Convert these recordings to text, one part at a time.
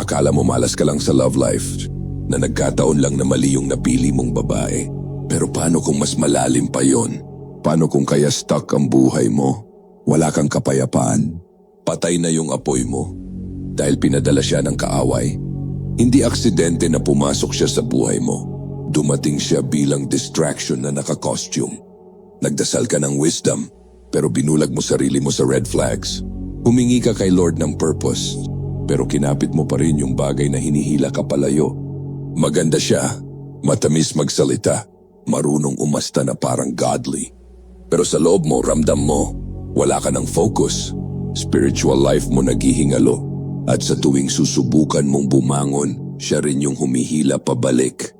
Akala mo malas ka lang sa love life na nagkataon lang na mali yung napili mong babae. Pero paano kung mas malalim pa yon? Paano kung kaya stuck ang buhay mo? Wala kang kapayapaan. Patay na yung apoy mo. Dahil pinadala siya ng kaaway. Hindi aksidente na pumasok siya sa buhay mo. Dumating siya bilang distraction na naka-costume. Nagdasal ka ng wisdom, pero binulag mo sarili mo sa red flags. Humingi ka kay Lord ng purpose, pero kinapit mo pa rin yung bagay na hinihila ka palayo. Maganda siya, matamis magsalita, marunong umasta na parang godly. Pero sa loob mo, ramdam mo, wala ka ng focus. Spiritual life mo naghihingalo. At sa tuwing susubukan mong bumangon, siya rin yung humihila pabalik.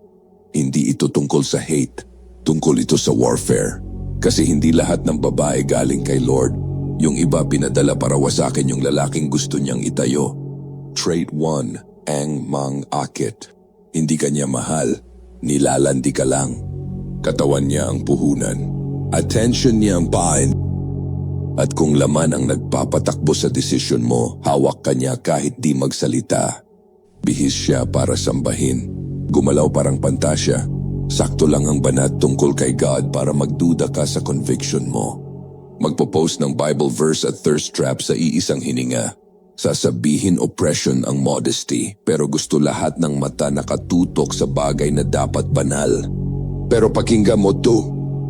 Hindi ito tungkol sa hate, tungkol ito sa warfare. Kasi hindi lahat ng babae galing kay Lord. Yung iba pinadala para wasakin yung lalaking gusto niyang itayo. Trait 1, Ang Mang Akit. Hindi ka niya mahal, nilalandi ka lang. Katawan niya ang puhunan. Attention niya ang pain. At kung laman ang nagpapatakbo sa desisyon mo, hawak ka niya kahit di magsalita. Bihis siya para sambahin. Gumalaw parang pantasya. Sakto lang ang banat tungkol kay God para magduda ka sa conviction mo. Magpo-post ng Bible verse at thirst trap sa iisang hininga. Sasabihin oppression ang modesty pero gusto lahat ng mata nakatutok sa bagay na dapat banal. Pero pakinggan mo to,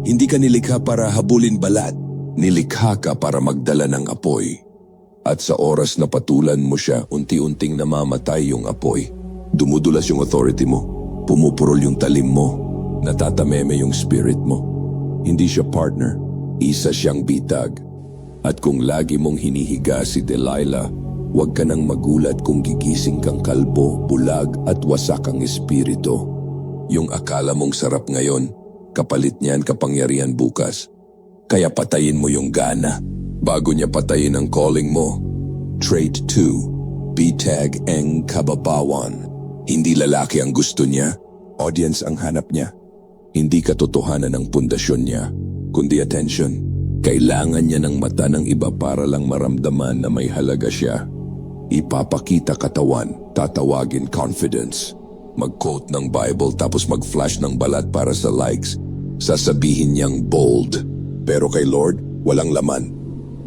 hindi ka nilikha para habulin balat. Nilikha ka para magdala ng apoy. At sa oras na patulan mo siya, unti-unting namamatay yung apoy. Dumudulas yung authority mo. Pumupurol yung talim mo. Natatameme yung spirit mo. Hindi siya partner. Isa siyang bitag. At kung lagi mong hinihiga si Delilah, huwag ka nang magulat kung gigising kang kalbo, bulag at wasak ang espiritu. Yung akala mong sarap ngayon, kapalit niyan kapangyarihan bukas. Kaya patayin mo yung gana bago niya patayin ang calling mo. Trait 2, bitag ang kababawan. Hindi lalaki ang gusto niya, audience ang hanap niya. Hindi katotohanan ang pundasyon niya, kundi attention. Kailangan niya ng mata ng iba para lang maramdaman na may halaga siya. Ipapakita katawan, tatawagin confidence. Mag-quote ng Bible tapos mag-flash ng balat para sa likes. Sasabihin niyang bold. Pero kay Lord, walang laman.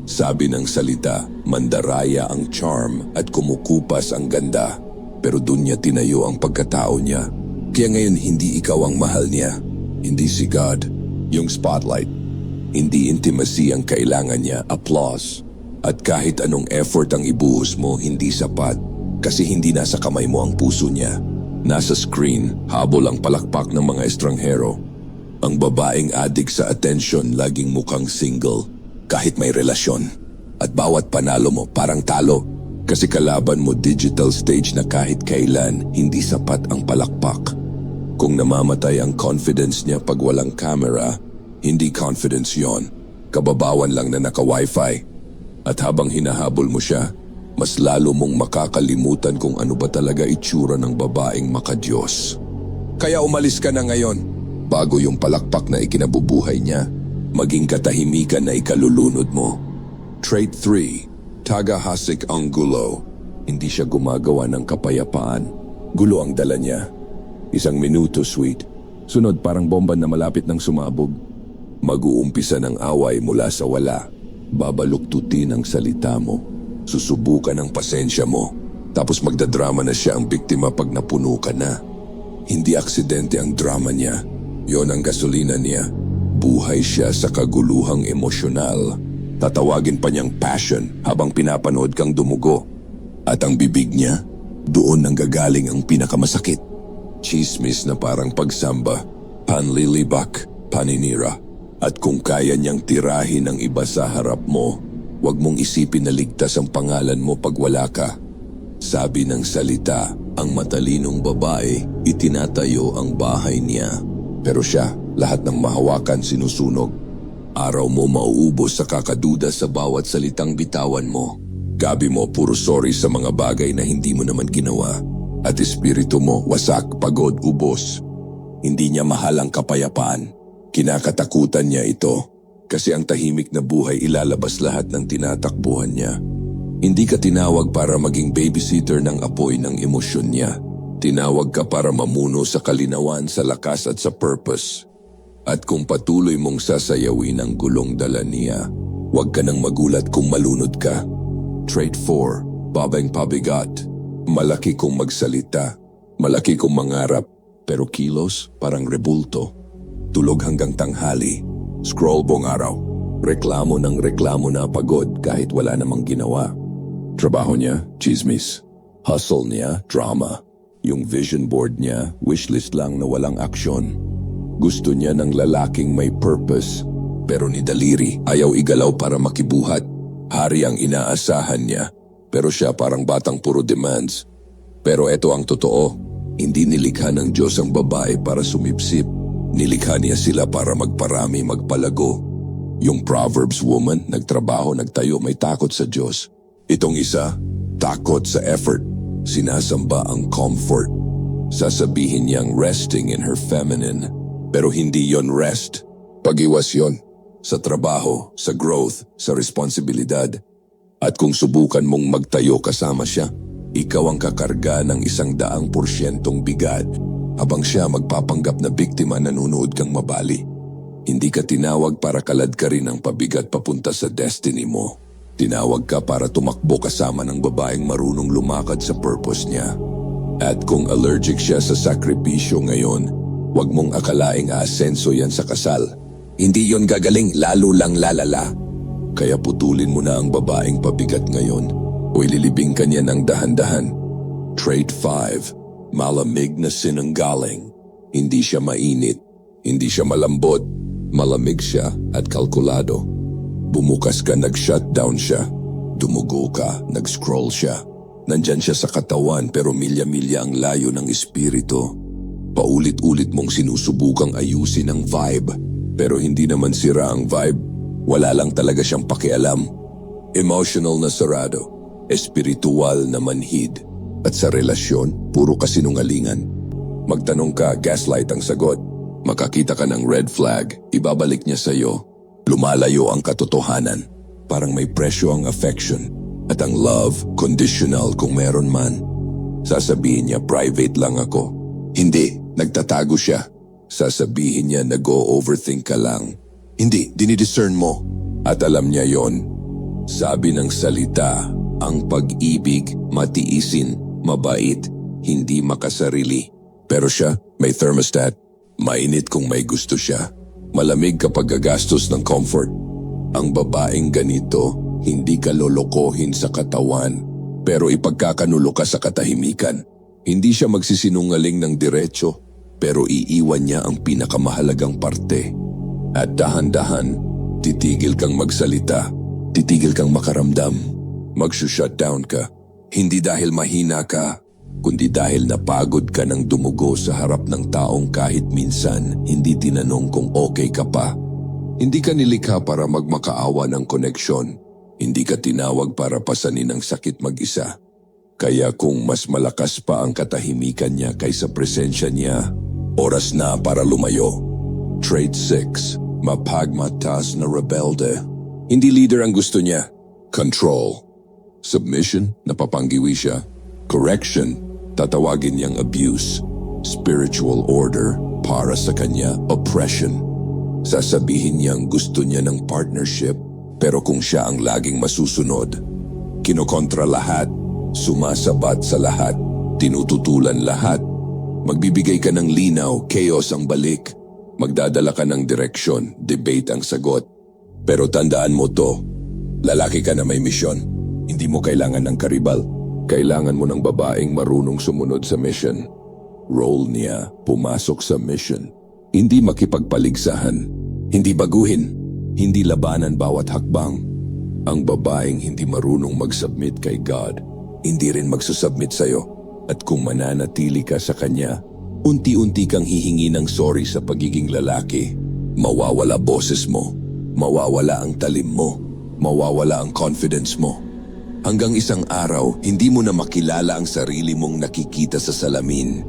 Sabi ng salita, mandaraya ang charm at kumukupas ang ganda. Pero dun niya tinayo ang pagkatao niya. Kaya ngayon hindi ikaw ang mahal niya. Hindi si God, yung spotlight. Hindi intimacy ang kailangan niya, applause. At kahit anong effort ang ibuhos mo, hindi sapat. Kasi hindi nasa kamay mo ang puso niya. Nasa screen, habol ang palakpak ng mga estranghero. Ang babaeng adik sa attention laging mukhang single kahit may relasyon. At bawat panalo mo parang talo kasi kalaban mo digital stage na kahit kailan hindi sapat ang palakpak. Kung namamatay ang confidence niya pag walang camera, hindi confidence yon. Kababawan lang na naka-wifi. At habang hinahabol mo siya, mas lalo mong makakalimutan kung ano ba talaga itsura ng babaeng makadiyos. Kaya umalis ka na ngayon bago yung palakpak na ikinabubuhay niya, maging katahimikan na ikalulunod mo. Trait 3, Tagahasik ang gulo. Hindi siya gumagawa ng kapayapaan. Gulo ang dala niya. Isang minuto, sweet. Sunod parang bomba na malapit ng sumabog. Mag-uumpisa ng away mula sa wala. Babaluktutin ang salita mo. Susubukan ang pasensya mo. Tapos magdadrama na siya ang biktima pag napuno ka na. Hindi aksidente ang drama niya. Yon ang gasolina niya. Buhay siya sa kaguluhang emosyonal. Tatawagin pa niyang passion habang pinapanood kang dumugo. At ang bibig niya, doon nang gagaling ang pinakamasakit. Chismis na parang pagsamba, panlilibak, paninira. At kung kaya niyang tirahin ang iba sa harap mo, huwag mong isipin na ligtas ang pangalan mo pag wala ka. Sabi ng salita, ang matalinong babae, itinatayo ang bahay niya. Pero siya, lahat ng mahawakan sinusunog. Araw mo mauubos sa kakaduda sa bawat salitang bitawan mo. Gabi mo puro sorry sa mga bagay na hindi mo naman ginawa. At espiritu mo wasak, pagod, ubos. Hindi niya mahal ang kapayapaan. Kinakatakutan niya ito kasi ang tahimik na buhay ilalabas lahat ng tinatakbuhan niya. Hindi ka tinawag para maging babysitter ng apoy ng emosyon niya. Tinawag ka para mamuno sa kalinawan, sa lakas at sa purpose. At kung patuloy mong sasayawin ang gulong dala niya, huwag ka nang magulat kung malunod ka. Trait 4, babang pabigat. Malaki kong magsalita, malaki kong mangarap, pero kilos parang rebulto. Tulog hanggang tanghali, scroll buong araw. Reklamo ng reklamo na pagod kahit wala namang ginawa. Trabaho niya, chismis. Hustle niya, drama. Yung vision board niya, wishlist lang na walang aksyon. Gusto niya ng lalaking may purpose, pero ni Daliri ayaw igalaw para makibuhat. Hari ang inaasahan niya, pero siya parang batang puro demands. Pero eto ang totoo, hindi nilikha ng Diyos ang babae para sumipsip. Nilikha niya sila para magparami, magpalago. Yung Proverbs woman, nagtrabaho, nagtayo, may takot sa Diyos. Itong isa, takot sa effort, sinasamba ang comfort. Sasabihin niyang resting in her feminine, pero hindi yon rest. Pag-iwas yon sa trabaho, sa growth, sa responsibilidad. At kung subukan mong magtayo kasama siya, ikaw ang kakarga ng isang daang porsyentong bigat habang siya magpapanggap na biktima nanunood kang mabali. Hindi ka tinawag para kalad ka rin ang pabigat papunta sa destiny mo. Tinawag ka para tumakbo kasama ng babaeng marunong lumakad sa purpose niya. At kung allergic siya sa sakripisyo ngayon, huwag mong akalaing aasenso yan sa kasal. Hindi yon gagaling, lalo lang lalala. Kaya putulin mo na ang babaeng pabigat ngayon o ililibing ka niya ng dahan-dahan. Trait 5, malamig na sinanggaling. Hindi siya mainit, hindi siya malambot, malamig siya at kalkulado. Bumukas ka, nag-shutdown siya. Dumugo ka, nag-scroll siya. Nandyan siya sa katawan pero milya-milya ang layo ng espiritu. Paulit-ulit mong sinusubukang ayusin ang vibe. Pero hindi naman sira ang vibe. Wala lang talaga siyang pakialam. Emotional na sarado. Espiritual na manhid. At sa relasyon, puro kasinungalingan. Magtanong ka, gaslight ang sagot. Makakita ka ng red flag, ibabalik niya sa'yo. Lumalayo ang katotohanan. Parang may presyo ang affection. At ang love, conditional kung meron man. Sasabihin niya, private lang ako. Hindi, nagtatago siya. Sasabihin niya, nag-o-overthink ka lang. Hindi, dinidiscern mo. At alam niya yon. Sabi ng salita, ang pag-ibig, matiisin, mabait, hindi makasarili. Pero siya, may thermostat. Mainit kung may gusto siya. Malamig kapag gagastos ng comfort. Ang babaeng ganito, hindi ka lolokohin sa katawan, pero ipagkakanulo ka sa katahimikan. Hindi siya magsisinungaling ng diretso, pero iiwan niya ang pinakamahalagang parte. At dahan-dahan, titigil kang magsalita, titigil kang makaramdam, magsushutdown ka. Hindi dahil mahina ka, kundi dahil napagod ka ng dumugo sa harap ng taong kahit minsan hindi tinanong kung okay ka pa. Hindi ka nilikha para magmakaawa ng koneksyon. Hindi ka tinawag para pasanin ang sakit mag-isa. Kaya kung mas malakas pa ang katahimikan niya kaysa presensya niya, oras na para lumayo. Trait 6, mapagmatas na rebelde. Hindi leader ang gusto niya. Control. Submission, napapanggiwi siya. Correction, tatawagin niyang abuse. Spiritual order, para sa kanya, oppression. Sasabihin niyang gusto niya ng partnership, pero kung siya ang laging masusunod, kinokontra lahat, sumasabat sa lahat, tinututulan lahat, magbibigay ka ng linaw, chaos ang balik, magdadala ka ng direksyon, debate ang sagot. Pero tandaan mo to, lalaki ka na may misyon, hindi mo kailangan ng karibal. Kailangan mo ng babaeng marunong sumunod sa mission. Role niya, pumasok sa mission. Hindi makipagpaligsahan. Hindi baguhin. Hindi labanan bawat hakbang. Ang babaeng hindi marunong mag-submit kay God, hindi rin magsusubmit sa'yo. At kung mananatili ka sa Kanya, unti-unti kang hihingi ng sorry sa pagiging lalaki. Mawawala boses mo. Mawawala ang talim mo. Mawawala ang confidence mo. Hanggang isang araw, hindi mo na makilala ang sarili mong nakikita sa salamin.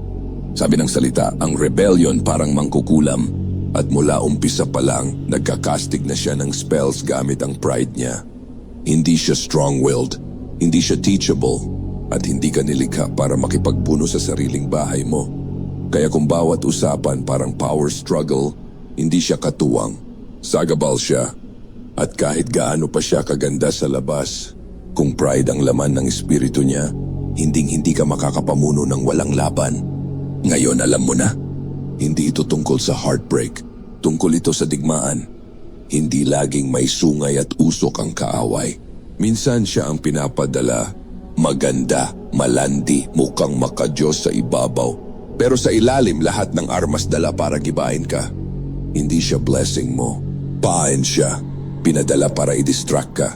Sabi ng salita, ang rebellion parang mangkukulam. At mula umpisa pa lang, nagkakastig na siya ng spells gamit ang pride niya. Hindi siya strong-willed, Hindi siya teachable at hindi ka nilikha para makipagpuno sa sariling bahay mo. Kaya kung bawat usapan parang power struggle, hindi siya katuwang. Sagabal siya. At kahit gaano pa siya kaganda sa labas, kung pride ang laman ng espiritu niya, hinding hindi ka makakapamuno ng walang laban. Ngayon alam mo na, hindi ito tungkol sa heartbreak, tungkol ito sa digmaan. Hindi laging may sungay at usok ang kaaway. Minsan siya ang pinapadala, maganda, malandi, mukhang makadiyos sa ibabaw. Pero sa ilalim lahat ng armas dala para gibain ka. Hindi siya blessing mo. Pain siya. Pinadala para i-distract ka.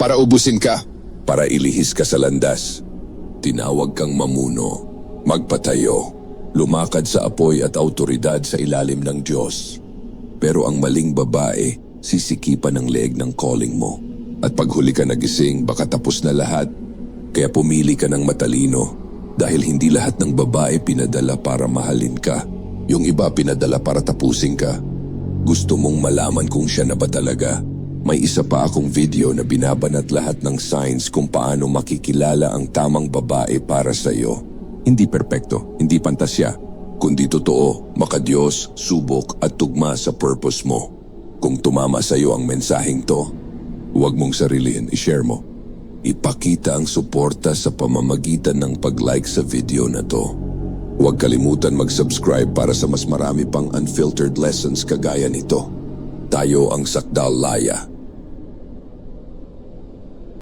Para ubusin ka. Para ilihis ka sa landas. Tinawag kang mamuno. Magpatayo. Lumakad sa apoy at autoridad sa ilalim ng Diyos. Pero ang maling babae, sisikipan ng leeg ng calling mo. At paghuli ka nagising, baka tapos na lahat. Kaya pumili ka ng matalino. Dahil hindi lahat ng babae pinadala para mahalin ka. Yung iba pinadala para tapusin ka. Gusto mong malaman kung siya na ba talaga? May isa pa akong video na binabanat lahat ng signs kung paano makikilala ang tamang babae para sa iyo. Hindi perpekto, hindi pantasya, kundi totoo, makadiyos, subok at tugma sa purpose mo. Kung tumama sa iyo ang mensaheng to, huwag mong sarilihin, ishare mo. Ipakita ang suporta sa pamamagitan ng pag-like sa video na to. Huwag kalimutan mag-subscribe para sa mas marami pang unfiltered lessons kagaya nito. Tayo ang Sakdal Laya